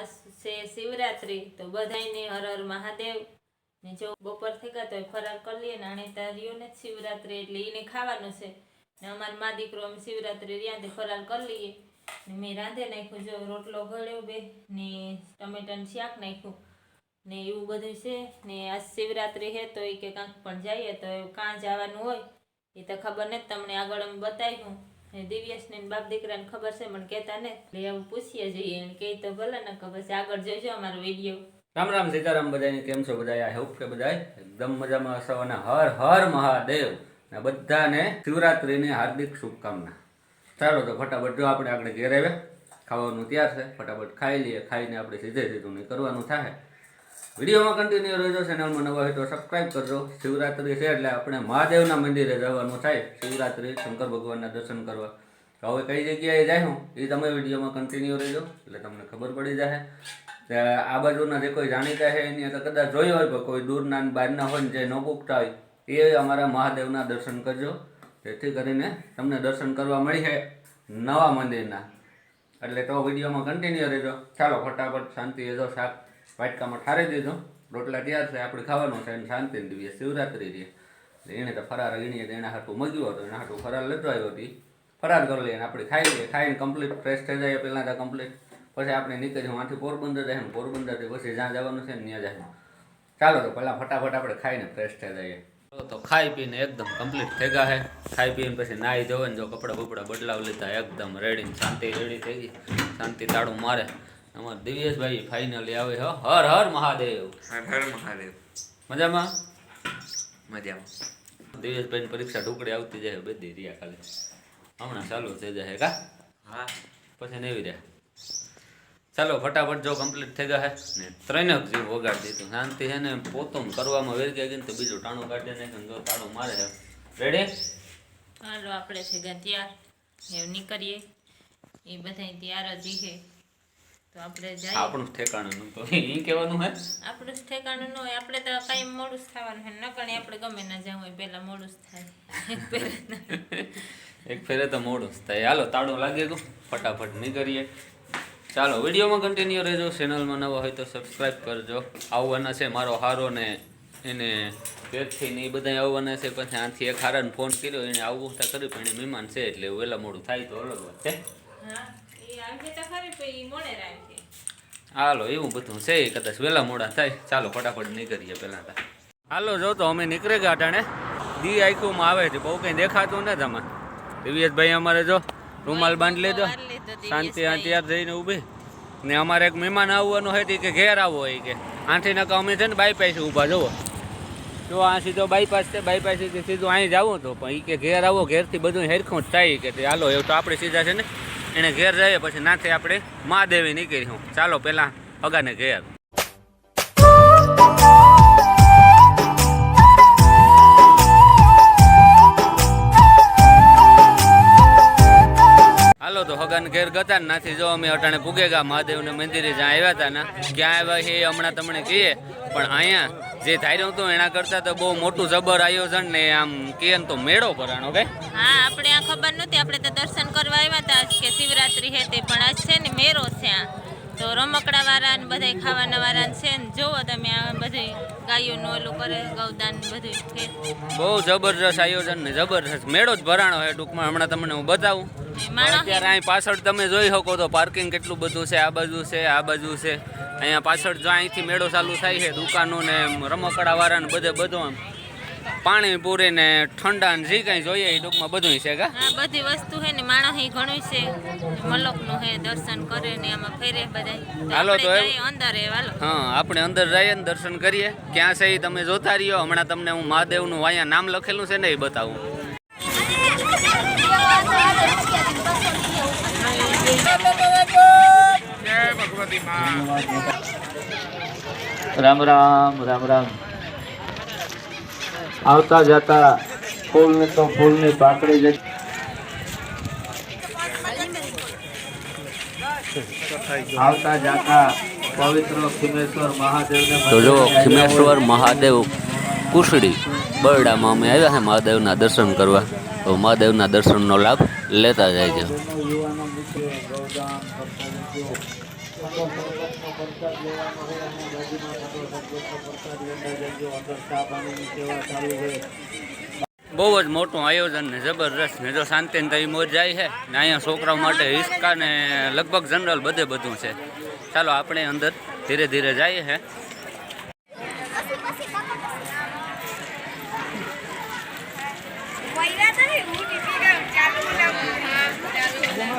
આજ છે શિવરાત્રી, તો બધાયને હર હર મહાદેવ. ને જો બપોર થઈ ગયા તો ફરાર કરી લઈએ ને, આણે તારીઓ ને શિવરાત્રી એટલે એને ખાવાનું છે. ને અમારા મા દીકરો અમે શિવરાત્રી રહ્યા તે ફરાર કરી લઈએ. ને મેં રાંધે નાખ્યું, જો રોટલો ગળ્યો બે, ને ટમેટાનું શાક નાખ્યું. ને એવું બધું છે. ને આ શિવરાત્રી છે તો એ કે કાંક પણ જઈએ, તો કાં જવાનું હોય, એ તો ખબર નથી, તમને આગળ અમે બતાવ્યું. ને દિવ્યેશને ને બાપ દીકરાને ખબર છે મને કહેતા ને એટલે એવું પૂછીએ જઈએ. એને કહે તો ભલે, ને ખબર છે આગળ જોઈજો અમારો વીડિયો. રામ રામ સીતારામ બધાને કેમ છો બધા આ હેલ્પ છે બધા એકદમ મજામાં હશો અને હર હર મહાદેવ. ને બધાને શિવરાત્રિની હાર્દિક શુભકામના. ચાલો તો ફટાફટ જો આપણે આપણે ઘેર આવ્યા. ખાવાનું તૈયાર છે. ફટાફટ ખાઈ લઈએ. ખાઈને આપણે સીધે સીધું નહીં કરવાનું થાય. વિડીયોમાં કન્ટિન્યુ રહેજો ચેનલમાં નવા હોય તો સબસ્ક્રાઈબ કરજો. શિવરાત્રી છે એટલે આપણે મહાદેવના મંદિરે જવાનું થાય. શિવરાત્રી શંકર ભગવાનના દર્શન કરવા. તો હવે કઈ જગ્યાએ જાય એ તમે વિડીયોમાં કન્ટિન્યુ રહેજો, એટલે તમને ખબર પડી જાય આ બાજુના જે કોઈ જાણીતા છે એની અંદર કદાચ જોયો હોય, પણ કોઈ દૂરના બહારના હોય ને જે ન પૂગતા હોય, એ અમારા મહાદેવના દર્શન કરજો. જેથી કરીને તમને દર્શન કરવા મળી છે નવા મંદિરના. એટલે તો વિડીયોમાં કન્ટિન્યુ રહેજો. ચાલો, ફટાફટ શાંતિ રહેજો શાક વાટકામાં ઠારી દીધો. રોટલા તૈયાર છે, આપણે ખાવાનું છે અને શાંતિ દિવસે શિવરાત્રી છે. એણે તો ફરાર ગણીએ તો એના હાટું મગ્યું હતું એના હાટું ફરાર લેતો આવ્યો હતી. ફરાર કરી લઈએ આપણે ખાઈ લઈએ. ખાઈને કમ્પ્લીટ ફ્રેશ થઈ જાય પહેલાં તો કમ્પ્લીટ પછી આપણે નીકળ્યું આથી પોરબંદર જાય પોરબંદર પોરબંદરથી પછી જ્યાં જવાનું છે ને ત્યાં જાય. ચાલો તો પહેલાં ફટાફટ આપણે ખાઈને ફ્રેશ થઈ જઈએ. તો ખાઈ પીને એકદમ કમ્પ્લીટ થઈ ગયા ખાઈ પીને પછી નાહી ધોવે ને જો કપડાં બપડા બદલાવ લીધા, એકદમ રેડી શાંતિ રેડી થઈ ગઈ. શાંતિ તાળું મારે. અમારા દિવ્યેશભાઈ ફાઇનલી આવે હો. હર હર મહાદેવ. હર હર મહાદેવ. મજામાં? મજામાં. દિવ્યેશભાઈની પરીક્ષા ઢુકડી આવતી જાય બધી રહ્યા ખાલી. હમણાં ચાલુ થઈ જાય કા? હા. પછી નેવી રહ્યા. ચાલો ફટાફટ જો કમ્પ્લીટ થઈ ગયા છે ને ત્રણેક જીવ વગાડી દીધું. શાંતિ છે ને પોતું કરવામાં વેર ગયા ગઈ ને તો બીજું ટાણું કાઢી નાખે જો તાળું મારે છે રેડી હાલો આપણે છે ગયા તૈયાર. એવું નીકળીએ. એ બધા તૈયાર જ છે. તો આપણે જઈએ. આપણું ઠેકાણું તો એ કહેવાનું હે. આપણું ઠેકાણું ન હોય. આપણે તો કઈ મોડું થવાનું છે નકણે આપણે ગમે ના જવું હોય પહેલા મોડું થાય. એક ફેરે તો. મોડું થાય. હાલો તાળું લાગે તો ફટાફટ નીકળીએ. ચાલો વિડીયોમાં કન્ટિન્યુ રહેજો. ચેનલમાં નવા હોય તો સબસ્ક્રાઈબ કરજો. આવવાના છે મારો હારો ને એને પેટથી ને એ બધા આવવાના છે. પછી આથી એક હારાને ફોન કર્યો. એને આવવું તો કર્યું પણ એ મહેમાન છે એટલે વહેલા મોડું થાય તો અલગ વાત છે એ એ હાલો એવું બધું છે કદાચ વહેલા મોડા થાય. ચાલો ફટાફટ નીકળીએ પહેલાં તો. હાલો જો તો અમે નીકળી ગયા અટાણે દી આઈકુમાં આવે છે બહુ કંઈ દેખાતું નથી આમાં. દિવ્યેશભાઈ અમારે જો રૂમાલ બાંધી લેજો શાંતિ આ ત્યાં જઈને ઊભી. ને અમારે એક મહેમાન આવવાનું હોય કે ઘેર આવો હોય કે. આથી નકા અમે છે ને બાયપાસ ઊભા જુઓ. જો આ સીધો બાયપાસ છે બાયપાસથી સીધું અહીં જાવું તો પણ એ કે ઘેર આવો ઘેરથી બધું હેરખું જ થાય કે હાલો એવું તો આપણે સીધા છે ને? એને ઘેર જઈએ પછી નાથે આપણે મહાદેવી નીકળી હું. ચાલો પહેલાં અગાને ઘેર. હાલો તો હગન ઘેર ગતા નાથી જો અમે અટાણે પુગેગા મહાદેવને મંદિરે જ્યાં આવ્યા હતા ને, ક્યાં આવ્યા એ હમણાં તમને કહીએ. પણ અહીંયા જે ધાર્યું હતું એના કરતાં તો બહુ મોટું જબર આયોજન ને આમ કહે તો મેળો ભરાણો કે હા, આપણે આ ખબર નહોતી. આપણે તો દર્શન કરવા આવ્યા હતા. કે શિવરાત્રી હે તે પણ આજ છે ને મેળો છે આ. તો રમકડા વાળા ને બધા ખાવાના વાળા છે ને જોવો તમે આ બધી ગાયોનું ઓલું કરે ગૌદાન બધું બહુ જબરજસ્ત આયોજન ને જબરજસ્ત. મેળો જ ભરાણો હોય ટૂંકમાં હમણાં તમને હું બતાવું. માણસ અત્યારે અહીં પાછળ તમે જોઈ શકો તો પાર્કિંગ કેટલું બધું છે આ બાજુ છે આ બાજુ છે. અહીંયા પાછળ જો અહીંથી મેળો ચાલુ થાય છે દુકાનો ને રમકડા વાળા ને બધે બધું આમ. પાણી પૂરી ને ઠંડા ને જે કાંઈ જોઈએ એ ટૂંકમાં બધું છે કા? બધી વસ્તુ છે ને માણસ અહીં ઘણું છે. મલકનું છે દર્શન કરે ને આમાં ફેરે બધા હાલો તો અંદર હાલો. હા આપણે અંદર જઈએ ને દર્શન કરીએ. ક્યાં છે એ તમે જોતા રહ્યો. હમણાં તમને હું મહાદેવનું અહીંયા નામ લખેલું છે ને એ બતાવું. જય ભગવતી માં રામ રામ રામ રામ. આવતા જતા ફૂલ ને તો ફૂલની પાકડી જ આવતા જતા પવિત્ર ખિમેશ્વર મહાદેવ ને તો જો ખિમેશ્વર મહાદેવ કુશડી બરડામાં અમે આવ્યા છે મહાદેવના દર્શન કરવા. તો મહાદેવના દર્શનનો લાભ લેતા જાય છે યુવાનો બહુ જ મોટું આયોજન ને જબરદસ્ત ને જો શાંતિ ને મોજ જાય છે ને અહીંયા છોકરાઓ માટે હિસ્કા ને લગભગ જનરલ બધે બધું છે. ચાલો આપણે અંદર ધીરે ધીરે જઈએ છે વૈરા તો નહીં, હું નીકળી ગયો. ચાલુ બોલાવું. હા, ચાલુ.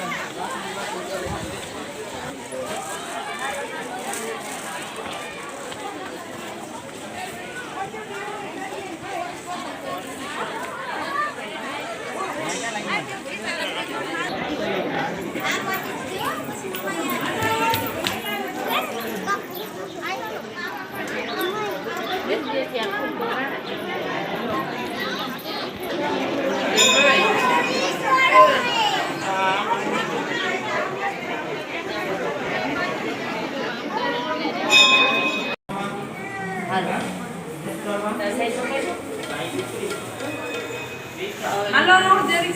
હાલો જરીક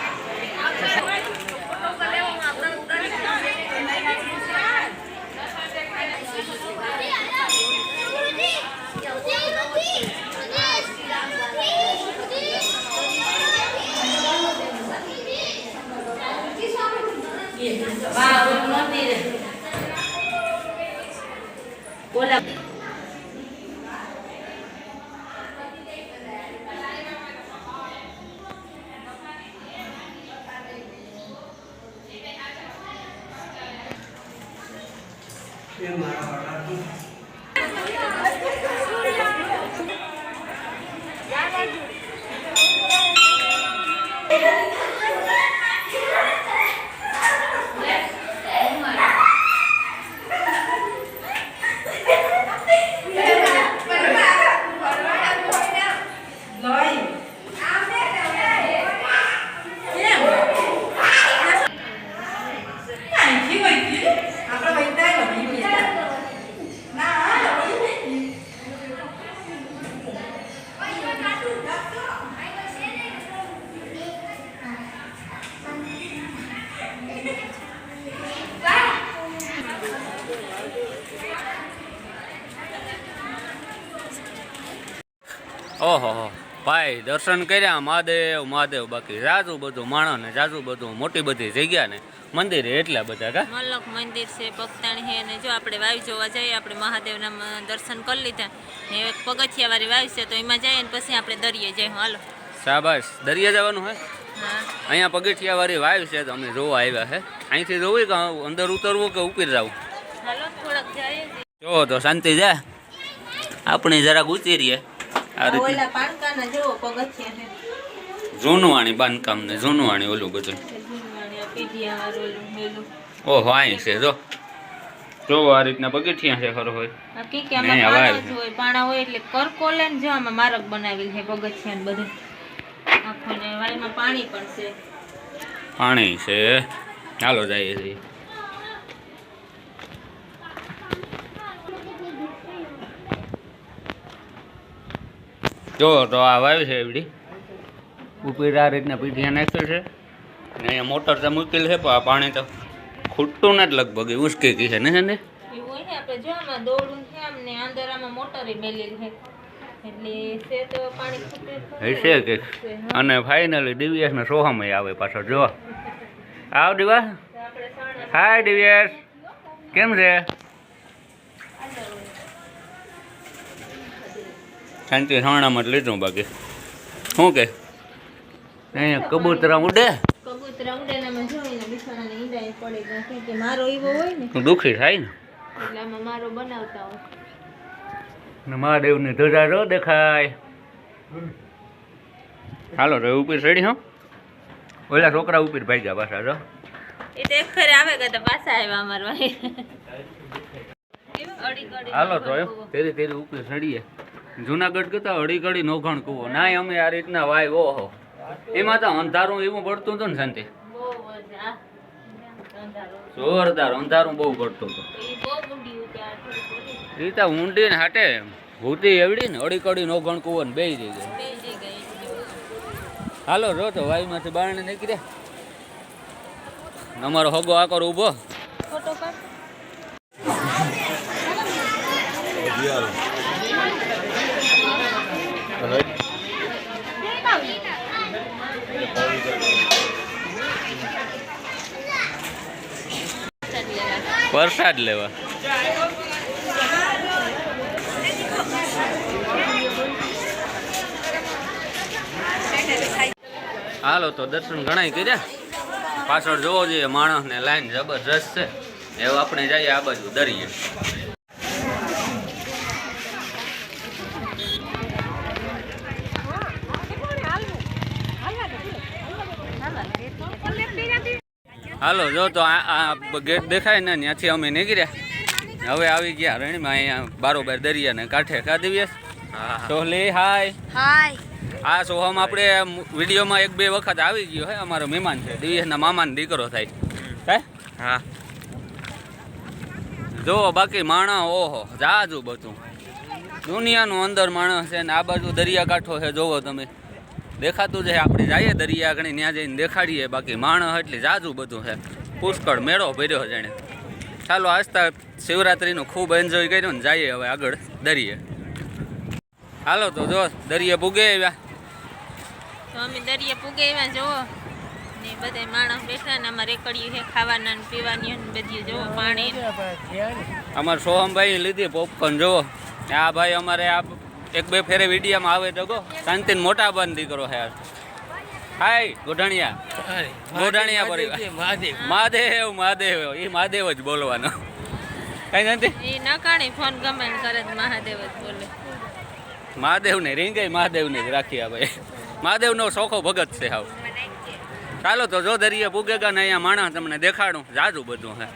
ઓલા ઓહો ભાઈ દર્શન કર્યા મહાદેવ મહાદેવ બાકી જાજુ બધું માણસ ને જાજુ બધું મોટી બધી જગ્યા ને મંદિર એટલા બધા કા? મલક મંદિર છે ભક્તાણી છે ને જો આપણે વાવ જોવા જઈએ આપણે મહાદેવના દર્શન કરી લીધા. ને એક પગથિયા વાળી વાવ છે તો એમાં જઈએ ને પછી આપણે દરિયે જઈએ. હાલો. શાબાશ. દરિયા જવાનું હે? અહીંયા પગથિયા વાળી વાવ છે તો અમે જોવા આવ્યા છે અહીંથી જોવું કે અંદર ઉતરવું કે ઉપર જવું? હાલો થોડાક જઈએ. જો તો શાંતિ જા આપણે જરાક ઉતરીએ. જૂનવાણી બાંધકામ ને જૂનવાણી ઓલું બધું. ઓહો અહીં છે જો. જો આ રીતના પગથિયા છે ખરો હોય. નહીં, પાણા હોય એટલે કરકોલે ને જો આમાં મારક બનાવેલ છે પગથિયા ને બધું. આખું ને વાળીમાં પાણી પણ છે. પાણી છે. ચાલો જઈએ છીએ. જો તો આ વાવ છે એવડી. ઉપર આ રીતના પીઠિયા નાખેલ છે. ને અહીંયા મોટર તો મૂકેલ છે પણ આ પાણી તો ખૂટતું નથી લગભગ એ ઉસકી ગઈ છે ને? છે ને અને ફાઇનલી દિવ્યાસ ને સોહામાં આવે પાછો જો. આવ દિવા હાય દિવ્યાસ કેમ છે? શાંતિ સાણામાં જ લીધું બાકી. શું કે? અહીંયા કબૂતરા ઉડે દુઃખી થાય ને? મહાદેવની ધજા જો દેખાય. હાલો તો ઉપર ચડી હો. ઓલા છોકરા ઉપર આવે ગયા પાછા ભાઈ. હાલો તો તેરી તેરી ઉપર ચડીએ. જુનાગઢ કરતા અડી કડી નોખણ કૂવો. ના અમે આ રીતના વાય ઓહો. એમાં તો અંધારું એવું પડતું હતું ને શાંતિ. બહુ જોરદાર અંધારું બહુ પડતું હતું. એ તો ઊંડી ને હાટે ભૂતી એવડી ને અડી કડી નોખણ કૂવો ને બેય જઈ ગઈ બે જઈ ગઈ. હાલો રો તો વાયુમાંથી બારણે નીકળ્યા અમારો હગો આકર ઊભો. ફોટો પાડ વરસાદ લેવા. હાલો તો દર્શન ઘણાય કર્યા. પાછળ જોવો જોઈએ, માણસને લાઈન જબરજસ્ત છે. એવું આપણે જઈએ આ બાજુ, દરિયે. હાલો જો તો આ આ ગેટ દેખાય ને ત્યાંથી અમે નીકળ્યા. હવે આવી ગયા રણીમાં અહીંયા બારોબાર દરિયાને કાંઠે કા દિવ્યેશ સોહલી હાય. હાય. આ સોહમ આપણે વિડીયોમાં એક બે વખત આવી ગયો હે અમારો મહેમાન છે દિવ્યના મામાનો દીકરો થાય. હે? હા. જો બાકી માણસ ઓહો જાજુ બધું. દુનિયાનું અંદર માણસ છે ને આ બાજુ દરિયાકાંઠો છે જોવો તમે. દેખાતું છે આપણે જઈએ દરિયા આગળ ત્યાં જઈને દેખાડીએ. બાકી માણસ એટલે જાજુ બધું છે. પુષ્કળ મેળો ભર્યો જાણે ચાલો આજતા શિવરાત્રીનું ખૂબ એન્જોય કર્યો ને જઈએ હવે આગળ દરિયે. હાલો તો જો દરિયે પૂગે આવ્યા. તો અમે દરિયે પૂગે આવ્યા ને બધા માણસ બેઠા ને અમારે એકડિયું છે ખાવાના ને પીવાની ને બધી જોવો પાણી. અમારે સોહમભાઈ લીધી પોપકોર્ન જોવો આ ભાઈ અમારે આ એક બે ફેરે વિડીયામાં આવે તો ગો શાંતિન મોટા બંધ દીકરો હે હાય ગોઢાણિયા. ગોઢાણિયા પરિવાર. મહાદેવ મહાદેવ. એ મહાદેવ જ બોલવાનો. કઈ નથી? એ નકાણી ફોન ગમે ને કરે મહાદેવ જ બોલે. મહાદેવ ને રીંગાઈ મહાદેવ ને જ રાખી આવે. ભાઈ મહાદેવ નો શોખો ભગત છે હાવ. ચાલો તો જો દરિયે પૂગેગા ને અહીંયા માણસ તમને દેખાડું. જાજુ બધું હે.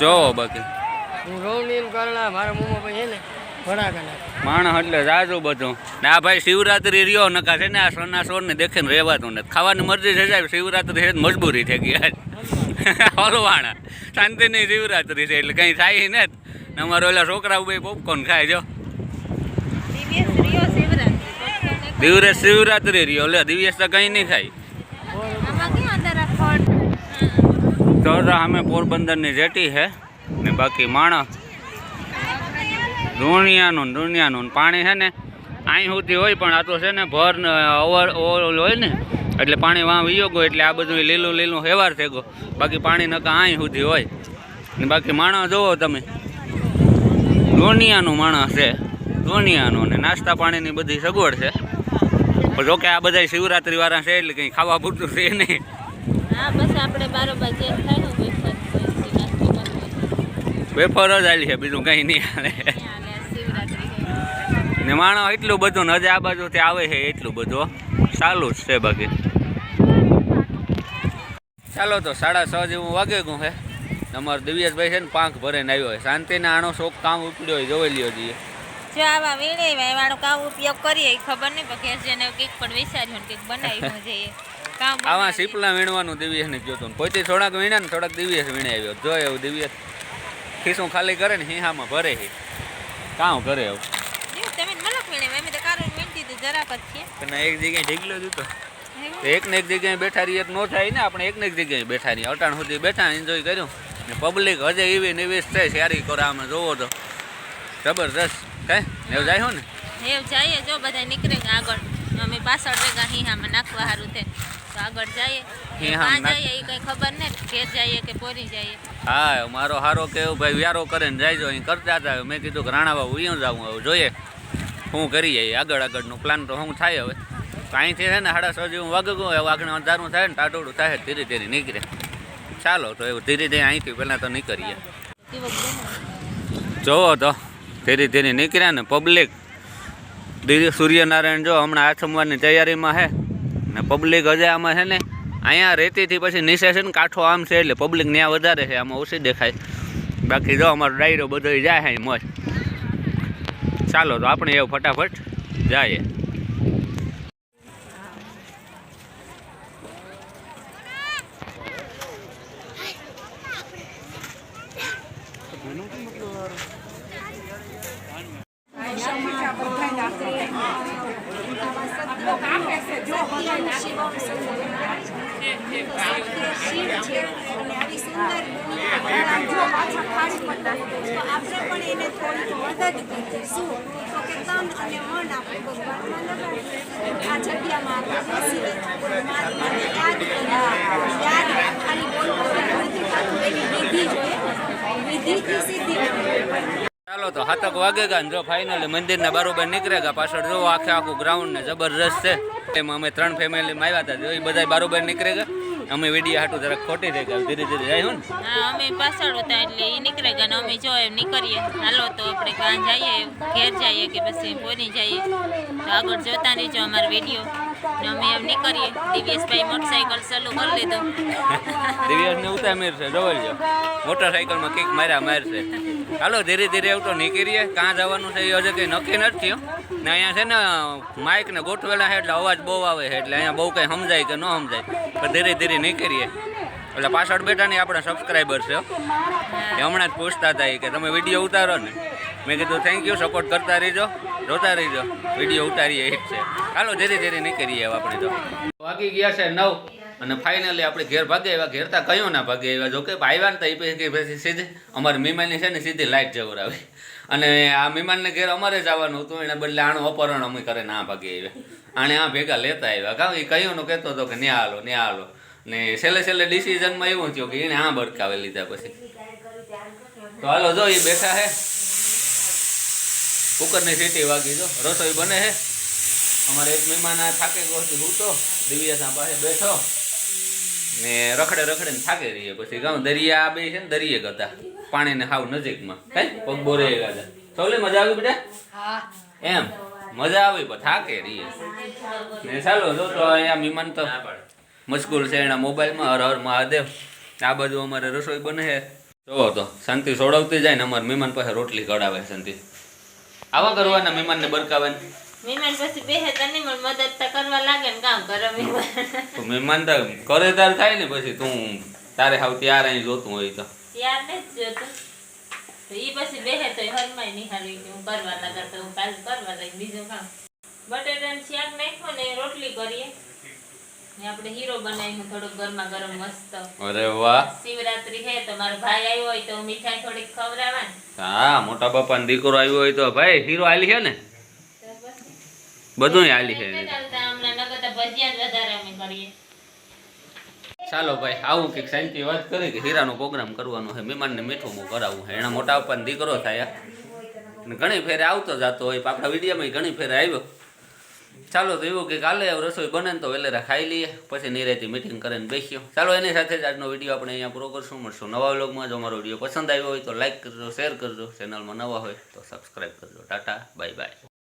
જો બાકી. હું રોવની કરણા મારા મોમાં ભાઈ હે ને માણસ એટલે જાજુ બધું. ને આ ભાઈ શિવરાત્રી રહ્યો નકા છે ને આ સોના સોર ને દેખીને રહેવાતું નથી. ખાવાની મરજી છે સાહેબ શિવરાત્રી છે મજબૂરી થઈ ગઈ આજ. હલવાણા. શાંતિની શિવરાત્રી છે એટલે કંઈ થાય ને ને અમારા ઓલા છોકરા ભાઈ પોપકોર્ન ખાય જો. દિવ્ય શિવરાત્રી. દિવસ શિવરાત્રી રહ્યો એટલે દિવસ તો કંઈ નહીં ખાય તો અમે પોરબંદરની જેટી છે ને બાકી માણસ. દુનિયાનું ને દુનિયાનું ને પાણી છે ને અહીં સુધી હોય પણ આ તો છે ને ભર ઓવર ઓવર હોય ને એટલે પાણી વાં વિયો ગયો એટલે આ બધું લીલું લીલું હેવાર થઈ ગયો. બાકી પાણી નકા અહીં સુધી હોય. ને બાકી માણસ જોવો તમે. દુનિયાનું માણસ છે. ધોનિયાનો ને નાસ્તા પાણીની બધી સગવડ છે. પણ જોકે આ બધા શિવરાત્રી વાળા છે એટલે કંઈ ખાવા પૂરતું છે નહીં. વેફર જ આવી છે બીજું કંઈ નહીં હાલે ત્યાં લે શિવરાત્રી છે. ને માણસ એટલું બધું નજર આ બાજુથી આવે છે એટલું બધું ચાલુ જ છે બાકી. ચાલો તો સાડા છ જેવું વાગે ગયું છે. અમારો દિવ્યાસભાઈ છે ને પાંખ ભરીને આવ્યો હોય શાંતિના આનો શોખ કામ ઉપડ્યો હોય જોઈ લ્યો જઈએ જો આવા વીણે વાળો કામ ઉપયોગ કરીએ ખબર નહીં પણ ઘેર જેને કંઈક પણ વિચાર્યું ને કંઈક બનાવી જઈએ કામ આવા. સીપલા વીણવાનું જોતું ને. પોતે થોડાક વીણે ને થોડાક દિવ્યેશ વીણે આવ્યો. જો એવું દિવ્યેશ ખીસું ખાલી કરે ને હિહામાં ભરે છે. કામ કરે એવું જો તમે જ મલક વીણે અમે તો કારું વીણતી તો જરાક જ છીએ પણ એક જગ્યાએ ઢીકલો જ હતો. એક ને એક જગ્યાએ બેઠા રહીએ તો ન થાય ને આપણે એક ને એક જગ્યાએ બેઠા રહીએ અટાણ સુધી બેઠા એન્જોય કર્યું. ને પબ્લિક હજે એવી નિવેશ થાય સારી કરો આમાં જોવો તો. જબરદસ્ત કઈ? એવું જાય ને? હેવ જઈએ જો બધા નીકળે આગળ. અમે પાછળ ભેગા હિહામાં નાખવા સારું છે તો આગળ જઈએ. ક્યાં જઈએ એ કંઈ ખબર નહીં ઘેર જઈએ કે પોરી જઈએ? હા મારો હારો કેવું ભાઈ વ્યારો કરે ને જાય અહીં કરતા હતા. મેં કીધું કે રાણા બાબુ અહીંયા જાઉં હવે જોઈએ. શું કરીએ આગળ આગળનું પ્લાન તો શું થાય હવે. તો અહીંથી છે ને સાડા છ જેવું વાગગું હવે આગળ અંધારું થાય ને ટાટોડું થાય, ધીરે ધીરે નીકળે. ચાલો તો એવું ધીરે ધીરે અહીંથી પહેલાં તો નીકળીએ. જોવો તો, ધીરે ધીરે નીકળ્યા ને પબ્લિક ધીરે સૂર્યનારાયણ જો હમણાં આથમવાની તૈયારીમાં છે ને પબ્લિક હજે આમાં છે ને, અહીંયા રેતીથી પછી નીચે છે ને કાંઠો આમ છે એટલે પબ્લિક ત્યાં વધારે છે, આમાં ઓછી દેખાય. બાકી જો અમારો ડાયરો બધો જાય છે મોજ ચાલો તો આપણે એવું ફટાફટ જઈએ શિવ છે અને આવી સુંદર દુનિયા જો પાછા ખાડી પડતા તો આપણે પણ એને થોડીક મદદ કરીશું તો કે તન ચાલો તો હાથક વાગે ને જો ફાઇનલી મંદિરના બરોબર નીકળે ગયા. પાછળ જો આખે આખું ગ્રાઉન્ડ ને જબરજસ્ત છે. એમાં અમે ત્રણ ફેમિલીમાં આવ્યા હતા. એ બધા બરોબર નીકળે ગયા. અમે વીડિયો હાટું જરાક ખોટી થઈ ગયા. ધીરે ધીરે જાય ને. હા, અમે પાછળ હતા એટલે એ નીકળે ને અમે જો એમ નીકળીએ. હાલો તો આપણે કાં જઈએ, ઘેર જઈએ કે પછી બોરી જઈએ. આગળ જોતા રહીજો અમારો વીડિયો. ને અમે કિક માર્યા મારશે હાલો, ધીરે ધીરે એવું તો નીકળીએ. કાં જવાનું છે, એ હજુ કંઈ નક્કી નથી ને અહીંયા છે ને માઇક ને ગોઠવેલા છે, એટલે અવાજ બહુ આવે છે, એટલે અહીંયા બહુ કંઈ સમજાય કે ન સમજાય. પણ ધીરે ધીરે નીકળીએ. એટલે પાછળ બેઠા ને આપણા સબસ્ક્રાઈબર છે હમણાં જ પૂછતા હતા કે, તમે વીડિયો ઉતારો ને. મેં કીધું થેન્ક યુ સપોર્ટ કરતા રહીજો, જોતા રહીજો. વીડિયો ઉતારીએ હિટ છે. ચાલો ધીરે ધીરે નીકળીએ આપણે તો. વાગી ગયા છે નવ અને ફાઇનલી આપણે ઘેર ભાગે એવા ઘેરતા કયો ના ભાગે એવા જો કે આવ્યા ને તો એ પછી પછી સીધી, અમારી મહેમાનની છે ને સીધી લાઈટ જવરાવી અને આ મીમાનને ઘેર અમારે જવાનું હતું, એને બદલે આનું અપહરણ અમે કરે ના ભાગે આવ્યા. આણે આ ભેગા લેતા આવ્યા. કાં એ કયો નું કહેતો હતો કે ન્યા હાલો ન્યા હાલો. ને છેલ્લે છેલ્લે ડિસિઝનમાં એવું થયું કે એને આ ભડકાવી લીધા પછી. તો હાલો, જો એ બેઠા હે. કુકરની સીટી વાગી જો. રસોઈ બને હે. અમારે એક મહેમાન આ થાકે ગયો છે હું તો દિવ્યાસા પાસે બેઠો. ને રખડે રખડે ને થાકે રહીએ પછી. ગામ દરિયા આ બે છે ને દરિયે હતા. પાણીને હાવ નજીકમાં. હે પગ બોરે ગયા સૌલે મજા આવી બેટા? એમ? મજા આવી પણ થાકે રહીએ. ને ચાલો જો તો અહીંયા મહેમાન તો મશગુલ છે એના મોબાઈલમાં. હર હર મહાદેવ. આ બાજુ અમારે રસોઈ બને છે જોવો તો શાંતિ સોડવતી જાય ને અમારે મહેમાન પાસે રોટલી કઢાવે શાંતિ. આવા કરવાના મહેમાનને મહેમાન પછી બેહે તને પણ મદદ તો કરવા લાગે ને કામ કરે મહેમાન. તો મહેમાન તો કરે તાર થાય ને પછી તું તારે હાવ ત્યાર અહીં જોતું હોય તો. યાર ને જોતું. ઈ પછી બેહે તો હરમાય નિહાળી કે હું કરવા લાગા તો હું કાલ કરવા લાગી બીજું કામ. બટેટાનું શાક નાખ્યું ને રોટલી કરીએ. આપણે હીરો બનાવીને થોડુંક ગરમા ગરમ મસ્ત. અરે વાહ. શિવરાત્રી હે તો મારો ભાઈ આવ્યો હોય તો મીઠાઈ થોડીક ખવડાવવા હા મોટા બાપાનો દીકરો આવ્યો હોય તો ભાઈ હીરો આલી છે ને? બધું આલી છે ચાલો ભાઈ આવું કંઈક શાંતિ વાત કરી કે હીરાનો પ્રોગ્રામ કરવાનો છે મહેમાનને મીઠું મું કરાવવું છે એના મોટા બાપાનો દીકરો થાય. ઘણી ફેરે આવતો જતો હોય પણ આપણા વિડીયોમાં ઘણી ફેરે આવ્યો. ચાલો, તો એવું કે કાલે રસોઈ બને તો વેલેરા ખાઈ લઈએ, પછી નિરેતી મીટિંગ કરીને બેસ્યો ચાલો, એની સાથે જ આજનો વીડિયો આપણે અહીંયા પૂરો કરશું. મળશું નવા વ્લોગમાં. જો અમારો વીડિયો પસંદ આવ્યો હોય તો લાઇક કરજો શેર કરજો. ચેનલમાં નવા હોય તો સબસ્ક્રાઈબ કરજો. Tata bye bye